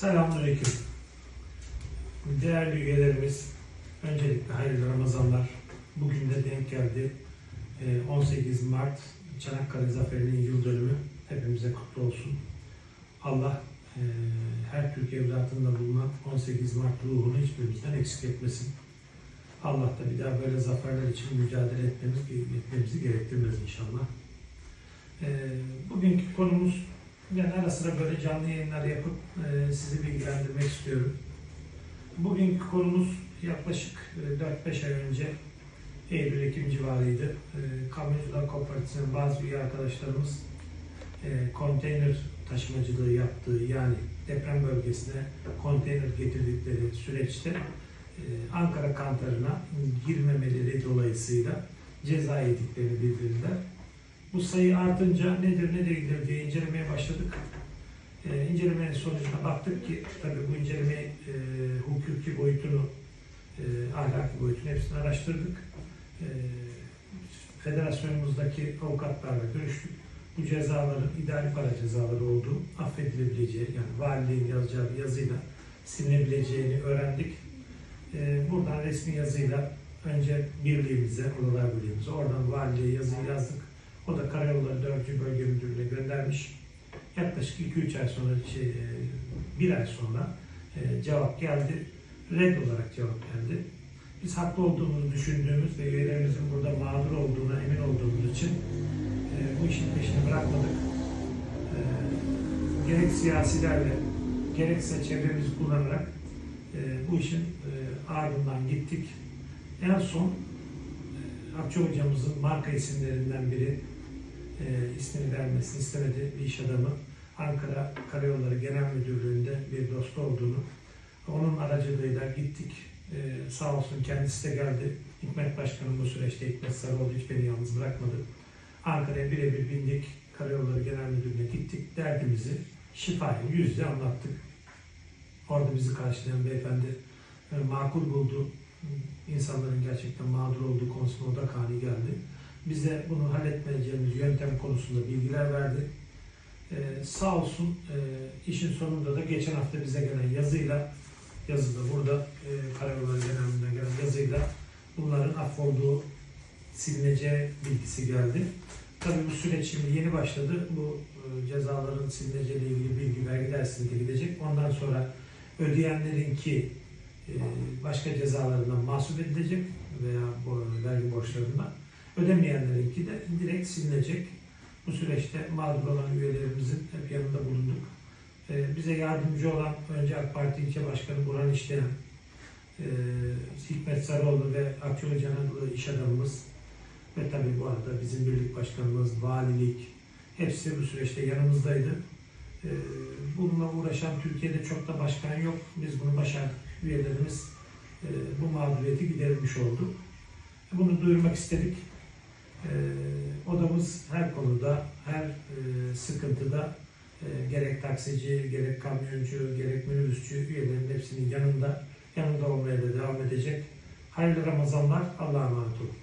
Selamünaleyküm. Değerli üyelerimiz, öncelikle hayırlı Ramazanlar. Bugün de denk geldi. Ee, 18 Mart Çanakkale Zaferi'nin yıl dönümü. Hepimize kutlu olsun. Allah e, her Türk evlatında bulunan 18 Mart ruhunu hiçbirimizden eksik etmesin. Allah da bir daha böyle zaferler için mücadele etmemiz, etmemizi gerektirmez inşallah. Ee, bugünkü konumuz ben ara sıra böyle canlı yayınlar yapıp e, sizi bilgilendirmek istiyorum. Bugünkü konumuz yaklaşık e, 4-5 ay önce Eylül-Ekim civarıydı. E, Kamyoncular Kooperatifinin bazı üye arkadaşlarımız e, konteyner taşımacılığı yaptığı yani deprem bölgesine konteyner getirdikleri süreçte e, Ankara kantarına girmemeleri dolayısıyla ceza yediklerini bildirdiler. Bu sayı artınca nedir ne değildir diye incelemeye başladık. E, incelemenin sonucuna baktık ki tabii bu inceleme e, hukuki boyutunu, e, ahlaki boyutunu hepsini araştırdık. E, federasyonumuzdaki avukatlarla görüştük. Bu cezaların idari para cezaları olduğu, affedilebileceği yani valiliğin yazacağı bir yazıyla silinebileceğini öğrendik. E, buradan resmi yazıyla önce birliğimize, odalar birliğimize, oradan valiliğe yazıyı yazdık. O da Karayolları 4. Bölge Müdürlüğü'ne göndermiş. Yaklaşık 2-3 ay sonra, şey, e, bir ay sonra e, cevap geldi. Red olarak cevap geldi. Biz haklı olduğumuzu düşündüğümüz ve üyelerimizin burada mağdur olduğuna emin olduğumuz için e, bu işin peşini bırakmadık. Gerek siyasilerle, gerekse çevremizi kullanarak bu işin ardından gittik. En son e, Akça hocamızın marka isimlerinden biri e, ismini vermesini istemedi bir iş adamı. Ankara Karayolları Genel Müdürlüğü'nde bir dost olduğunu, onun aracılığıyla gittik. E, sağ olsun kendisi de geldi. Hikmet Başkanım bu süreçte Hikmet Sarıoğlu hiç beni yalnız bırakmadı. Ankara'ya birebir bindik. Karayolları Genel Müdürlüğü'ne gittik. Derdimizi şifayı yüzle anlattık. Orada bizi karşılayan beyefendi e, makul buldu. İnsanların gerçekten mağdur olduğu konusunda da kani geldi bize bunu halletmeyeceğimiz yöntem konusunda bilgiler verdi. Ee, sağ olsun e, işin sonunda da geçen hafta bize gelen yazıyla yazıda burada e, Karayolları Genelliği'nden gelen yazıyla bunların affolduğu silineceği bilgisi geldi. Tabii bu süreç şimdi yeni başladı. Bu e, cezaların silineceğiyle ilgili bilgi vergi dersinde gidecek. Ondan sonra ödeyenlerin ki e, başka cezalarından mahsup edilecek veya bu vergi borçlarından Ödemeyenlerinki de direkt silinecek. Bu süreçte mağdur olan üyelerimizin hep yanında bulunduk. Ee, bize yardımcı olan önce AK Parti ilçe başkanı Burhan İşleyen, e, Hikmet Sarıoğlu ve Akçoğlu Cananlı iş adamımız ve tabii bu arada bizim birlik başkanımız, valilik hepsi bu süreçte yanımızdaydı. Ee, bununla uğraşan Türkiye'de çok da başkan yok. Biz bunu başardık. Üyelerimiz bu mağduriyeti giderilmiş oldu. Bunu duyurmak istedik. E, odamız her konuda, her e, sıkıntıda e, gerek taksici, gerek kamyoncu, gerek minibüsçü üyelerin hepsinin yanında, yanında olmaya da devam edecek. Hayırlı Ramazanlar, Allah'a emanet olun.